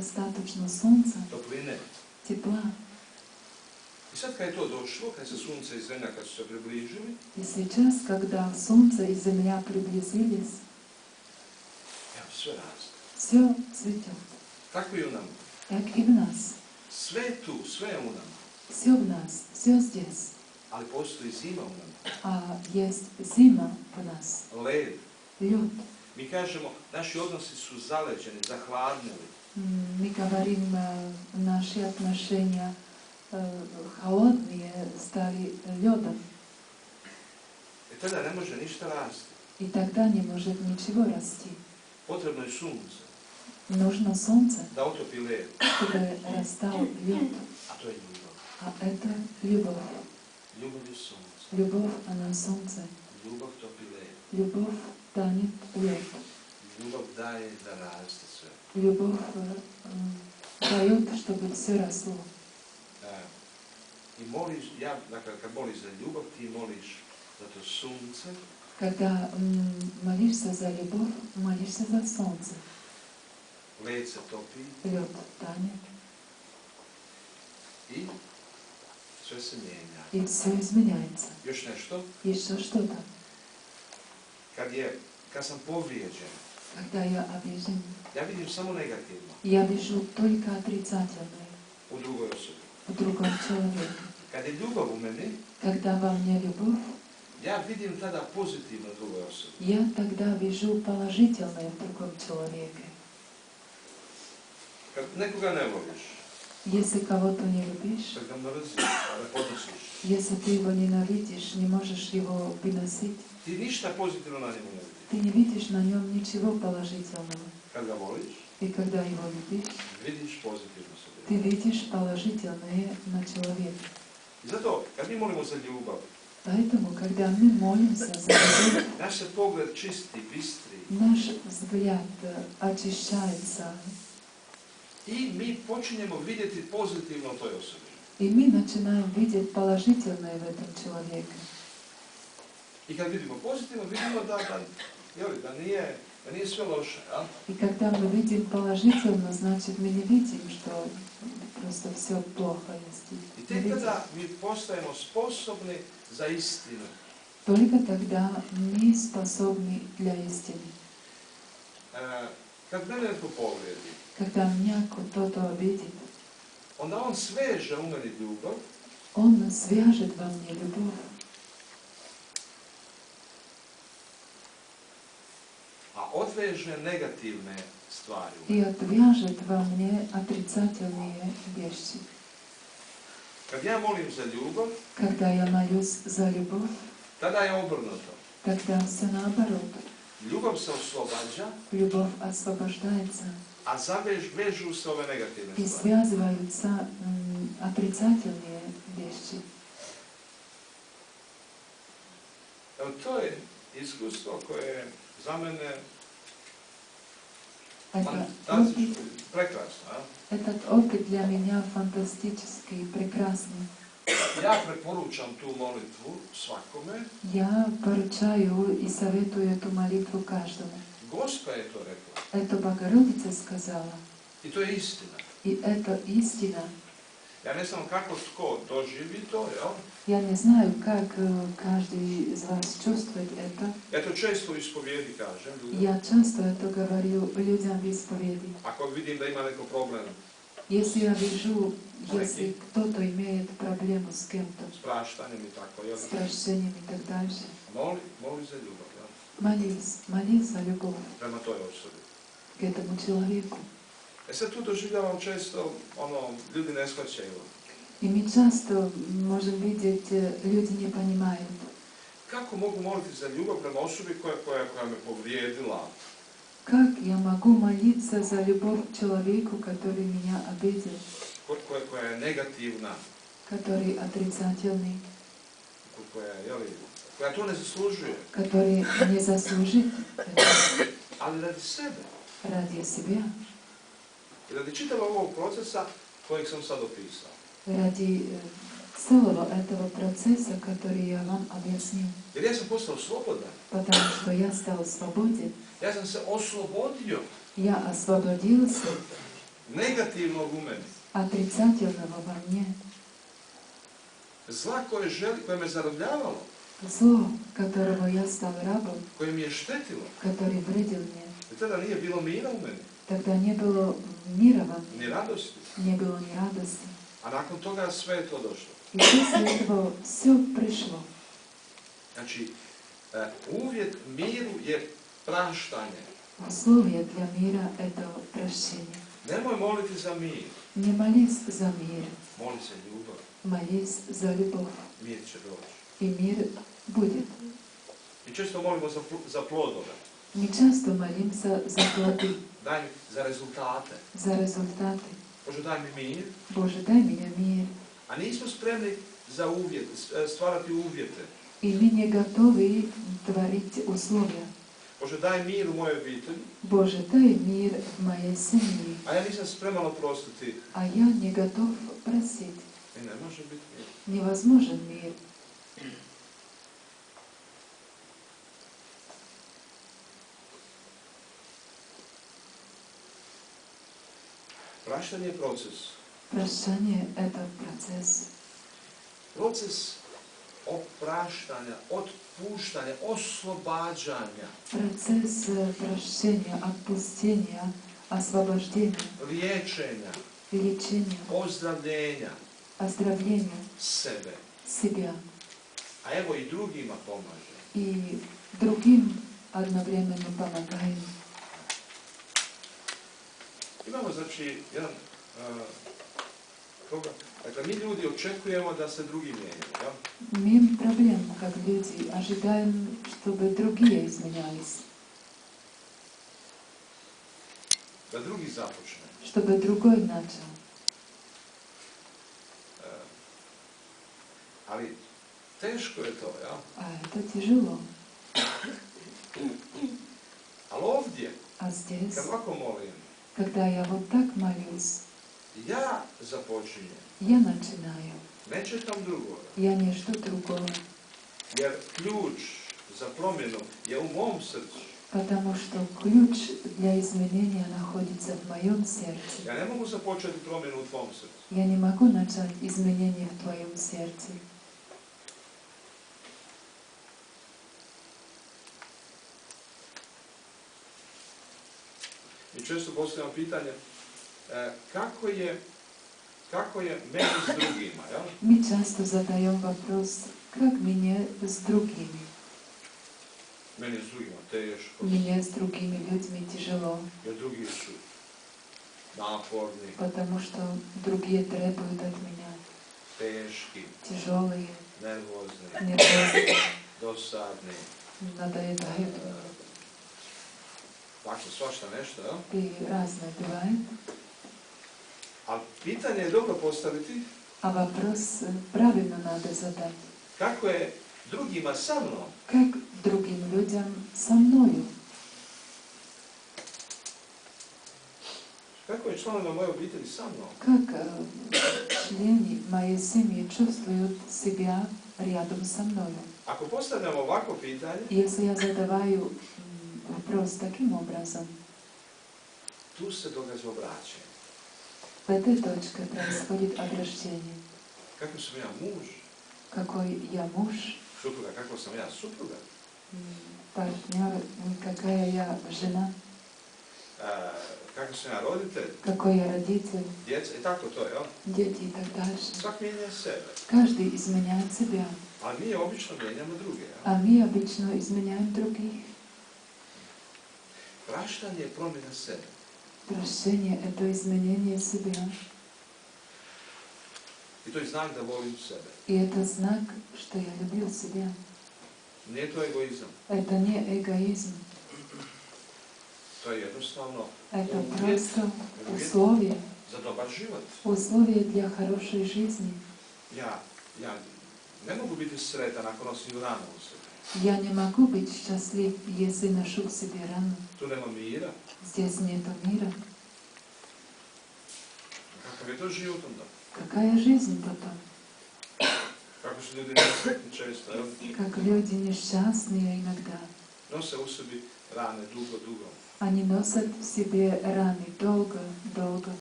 достаточно солнца, topline. тепла. И сейчас, когда солнце и земля приблизились, все цветет. Tako i u nama. Так и в нас. Sve tu, sve je u nama. Все в нас, все здесь. Ali postoji zima u nama. А есть зима в нас, Led. лед. Mi kažemo, naši odnosi su zaleđeni, zahladnili. Мы говорим, э, наши отношения э, холодные стали ледом. I tada ne može ništa rasti. И тогда не может ничего расти. Je sunce Нужно солнце, otopi led, чтобы растал лед. a to je ljubav. А это любовь. Ljubav je sunce. Любовь, она солнце. Ljubav topi led. Любовь танет лед. Любовь э, дает, чтобы все росло. E, moliš, ja, dakle, kad moliš za ljubav, ti moliš za to sunce, Когда молишься за любовь, молишься за солнце. led se topi Лед танет, sve se mijenja. и все изменяется. Još nešto, Еще что-то. kad je, kad sam povrijeđen, Когда я обижен, ja vidim samo negativno я вижу только отрицательное drugoj osobi. в другом человеке. Kad je ljubav u meni, Когда во мне любовь, vidim tada pozitivno u drugoj osobi. я тогда вижу положительное в другом человеке. Kad nekoga ne voliš, Если кого-то не любишь, podnosiš, если ты его ненавидишь, не можешь его выносить, ты не видишь на нем ничего положительного. И когда его любишь, ты видишь положительное на человека. I zato, kad mi molimo za ljubav, Поэтому, когда мы молимся за любовь, наш взгляд очищается, i mi počinjemo vidjeti pozitivno toj osobi. и мы начинаем видеть положительное в этом человеке. Kad vidimo pozitivno, vidimo da, da, jeli, da, nije, da nije sve loše. A? И когда мы видим положительно, значит, мы не видим, что просто все плохо есть. Не видим. tada mi postajemo sposobni za istinu. Только тогда мы способны для истины. E, kad mene netko povrijedi, Когда меня кто-то обидит, onda on sveže u meni ljubav, он свяжет во мне любовь, a odveže negativne stvari. u и meni. отвяжет во мне отрицательные вещи. Kad ja molim za ljubav, Когда я молюсь за любовь, tada je obrnuto. тогда все наоборот. Ljubav se oslobađa, Любовь освобождается, a zavež, vežu se ove negativne и stvari. связываются м, отрицательные вещи. Evo, to je iskustvo koje je za mene Это опыт, fantastično, prekrasno. a? этот опыт для меня фантастический, прекрасный. Ja preporučam tu molitvu svakome. Я поручаю и советую эту молитву каждому. Gospa je to rekla. Это Богородица сказала, I to je istina. и это истина. Ja ne znam kako tko doživi to, jel? Я не знаю, как э, каждый из вас чувствует это. Ja to često u ispovjedi kažem ljudima. Я часто это говорю людям в исповеди. Ako vidim da ima neko problem Если я вижу, если кто-то имеет проблему с кем-то, s praštanjem i tako, jel? с прощением и так дальше, Moli, moli za ljubav, jel? молись, молись за любовь Prema toj osobi. к этому человеку. E sad tu doživljavam često, ono, ljudi ne shvaćaju. И мы часто можем видеть, э, люди не понимают, Kako mogu moliti za ljubav prema osobi koja, koja, koja me povrijedila? как я могу молиться за любовь к человеку, который меня обидел, ko- koja, koja je negativna, который отрицательный, который не заслужит ради себя, radi čitavog ovog procesa kojeg sam sad opisao. ради э, целого этого процесса, который я вам объяснил. Jer ja sam postao slobodan. Потому что я стал свободен, Ja sam se oslobodio я освободился negativnog u meni, отрицательного во мне, zla koje, želi, koje me zarobljavalo, зло, которого я стал рабом, koje mi je štetilo, который вредил мне. i tada nije bilo mira u meni, Тогда не было мира во мне, ni radosti. не было ни радости. A nakon toga sve je to došlo. И после этого все пришло. Znači, e, uvjet miru je praštanje. Условие для мира – это прощение. Nemoj moliti za mir, Не молись за мир, moli se ljubav, Молись за любовь, doći. и мир будет. Molimo za, pl- za plodove, Мы часто молимся за плоды, mi za rezultate. за результаты. Bože, daj mi mir, Боже, дай мне мир. a nismo spremni za uvjet, s- stvarati uvjete. И мы не готовы творить условия. Bože, daj mir u mojoj obitelji, Боже, дай мир в моей семье, a ja nisam spreman oprostiti. а я не готов просить. Невозможен мир. Je proces. Прощание – это процесс. Proces opraštanja, otpuštanja, oslobađanja, Процесс э, прощения, отпустения, освобождения, liječenja, лечения, ozdravljenja оздоровления sebe. себя. A evo i drugima pomaže. И другим одновременно помогаем. Imamo znači jedan uh, toga. Dakle, mi ljudi očekujemo da se drugi mijenjaju. Ja? Имеем проблему, как люди, ожидаем, чтобы другие изменялись, Da drugi započne. чтобы другой начал. Ali teško je to, ja? А это тяжело. Ali ovdje, А здесь, kad ovako molim, когда я вот так молюсь, ja započinjem. я начинаю. Ne čekam drugoga. Я не жду другого, Jer ključ za promjenu je u mom srcu. потому что ключ для изменения находится в моем сердце. Ja ne mogu započeti promjenu u tvom srcu. Я не могу начать изменения в твоем сердце. Mi često postavljamo pitanje e, kako je kako je meni s drugima, ja? Мы часто задаем вопрос, как мне с другими? Meni s drugima teško, Мне с другими людьми тяжело, jer drugi su naporni, потому что другие требуют от меня. teški, Тяжелые, nervozni, нервозные, dosadni, надоедают. tako svašta nešto, ja? И разное бывает. Ali pitanje je dobro postaviti А вопрос э, правильно надо задать. kako je drugima sa mnom. Как другим людям со мною? Kako je članovima moje obitelji sa mnom? Как э, члены моей семьи чувствуют себя рядом со мною? Ako postavljamo ovako pitanje, Если я задаваю вопрос таким образом, tu se događa obraćanje. в этой точке происходит обращение. Kako sam ja muž, Какой я муж, supruga, kako sam ja supruga, м, партнер, какая я жена, kako sam ja roditelj, какой я родитель, djeca i tako to, jel? дети и так дальше. Svak mijenja sebe, Каждый изменяет себя, mi obično mijenjamo druge. Jel? а мы обычно изменяем других. Je promjena sebe. Прощение – это изменение себя. To je znak da volim sebe. И это знак, что я любил себя. Nije to egoizam. Это не эгоизм. To je jednostavno Это просто условие. za dobar život. Условие для хорошей жизни. Ja ne mogu biti sretan ako nosim ranu u sebi. Я не могу быть счастлив, если ношу в себе рану. Здесь нет мира. Какая жизнь потом? Как люди несчастные иногда. Они носят в себе раны долго, долго.